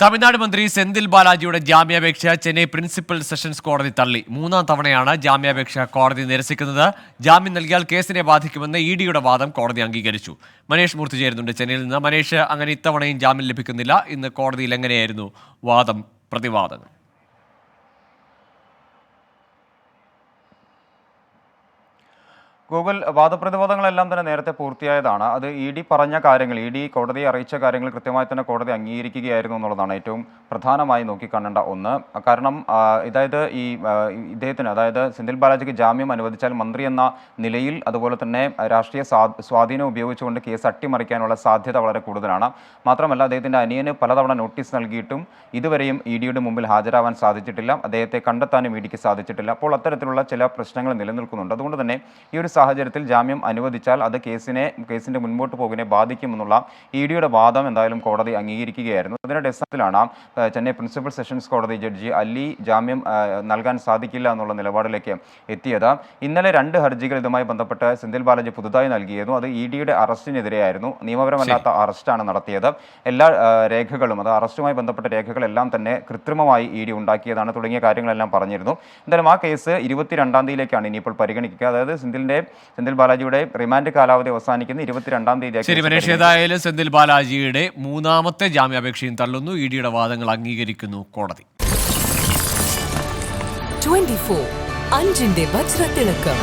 തമിഴ്നാട് മന്ത്രി സെന്തിൽ ബാലാജിയുടെ ജാമ്യാപേക്ഷ Chennai principal sessions കോടതി തള്ളി. മൂന്നാം തവണയാണ് ജാമ്യാപേക്ഷ കോടതി നിരസിക്കുന്നത്. ജാമ്യം നൽകിയാൽ കേസിനെ ബാധിക്കുമെന്ന് ഇ ഡിയുടെ വാദം കോടതി അംഗീകരിച്ചു. മനേഷ് മൂർത്തി ചേരുന്നുണ്ട് ചെന്നൈയിൽ നിന്ന്. മനേഷ് അങ്ങനെ ഇത്തവണയും ജാമ്യം ലഭിക്കുന്നില്ല. ഇന്ന് കോടതിയിൽ എങ്ങനെയായിരുന്നു വാദം പ്രതിവാദങ്ങൾ ഗൂഗിൾ വാദപ്രതിവാദങ്ങളെല്ലാം തന്നെ നേരത്തെ പൂർത്തിയായതാണ്. അത് ഇ ഡി പറഞ്ഞ കാര്യങ്ങൾ ഇ ഡി കോടതിയെ അറിയിച്ച കാര്യങ്ങൾ കൃത്യമായി തന്നെ കോടതി അംഗീകരിക്കുകയായിരുന്നു എന്നുള്ളതാണ് ഏറ്റവും പ്രധാനമായി നോക്കിക്കാണേണ്ട ഒന്ന്. കാരണം ഇതായത് ഈ ഇദ്ദേഹത്തിന് അതായത് സെന്തിൽ ബാലാജിക്ക് ജാമ്യം അനുവദിച്ചാൽ മന്ത്രി എന്ന നിലയിൽ അതുപോലെ തന്നെ രാഷ്ട്രീയ സ്വാ- സ്വാധീനം ഉപയോഗിച്ചുകൊണ്ട് കേസ് അട്ടിമറിക്കാനുള്ള സാധ്യത വളരെ കൂടുതലാണ്. മാത്രമല്ല അദ്ദേഹത്തിന്റെ അനിയന് പലതവണ നോട്ടീസ് നൽകിയിട്ടും ഇതുവരെയും ഇ ഡിയുടെ മുമ്പിൽ ഹാജരാവാൻ സാധിച്ചിട്ടില്ല. അദ്ദേഹത്തെ കണ്ടെത്താനും ഇ ഡിക്ക് സാധിച്ചിട്ടില്ല. അപ്പോൾ അത്തരത്തിലുള്ള ചില പ്രശ്നങ്ങൾ നിലനിൽക്കുന്നുണ്ട്. അതുകൊണ്ട് തന്നെ ഈ ഒരു സാഹചര്യത്തിൽ ജാമ്യം അനുവദിച്ചാൽ അത് കേസിനെ കേസിന്റെ മുൻപോട്ട് പോകിനെ ബാധിക്കുമെന്നുള്ള ഇ ഡിയുടെ വാദം എന്തായാലും കോടതി അംഗീകരിക്കുകയായിരുന്നു. അതിന്റെ അടിസ്ഥാനത്തിലാണ് ചെന്നൈ പ്രിൻസിപ്പൽ സെഷൻസ് കോടതി ജഡ്ജി അല്ലി ജാമ്യം നൽകാൻ സാധിക്കില്ല എന്നുള്ള നിലപാടിലേക്ക് എത്തിയത്. ഇന്നലെ രണ്ട് ഹർജികൾ ഇതുമായി ബന്ധപ്പെട്ട് സെന്തിൽ ബാലാജി പുതുതായി നൽകിയിരുന്നു. അത് ഇ ഡിയുടെ അറസ്റ്റിനെതിരെയായിരുന്നു. നിയമപരമല്ലാത്ത അറസ്റ്റാണ് നടത്തിയത്. എല്ലാ രേഖകളും അത് അറസ്റ്റുമായി ബന്ധപ്പെട്ട രേഖകളെല്ലാം തന്നെ കൃത്രിമമായി ഇ ഡി ഉണ്ടാക്കിയതാണ് തുടങ്ങിയ കാര്യങ്ങളെല്ലാം പറഞ്ഞിരുന്നു. എന്തായാലും ആ കേസ് ഇരുപത്തിരണ്ടാം തീയതിയിലേക്കാണ് ഇനിയിപ്പോൾ പരിഗണിക്കുക. അതായത് സെന്തിലിന്റെ സെന്തിൽ ബാലാജിയുടെ റിമാൻഡ് കാലാവധി അവസാനിക്കുന്ന ഇരുപത്തിരണ്ടാം തീയതി ശരി മനേഷ് ഏതായാലും സെന്തിൽ ബാലാജിയുടെ മൂന്നാമത്തെ ജാമ്യാപേക്ഷയും തള്ളുന്നു. ഇ ഡിയുടെ വാദങ്ങൾ അംഗീകരിക്കുന്നു കോടതി. 24 അഞ്ചിന്റെ വജ്രത്തിളക്കം.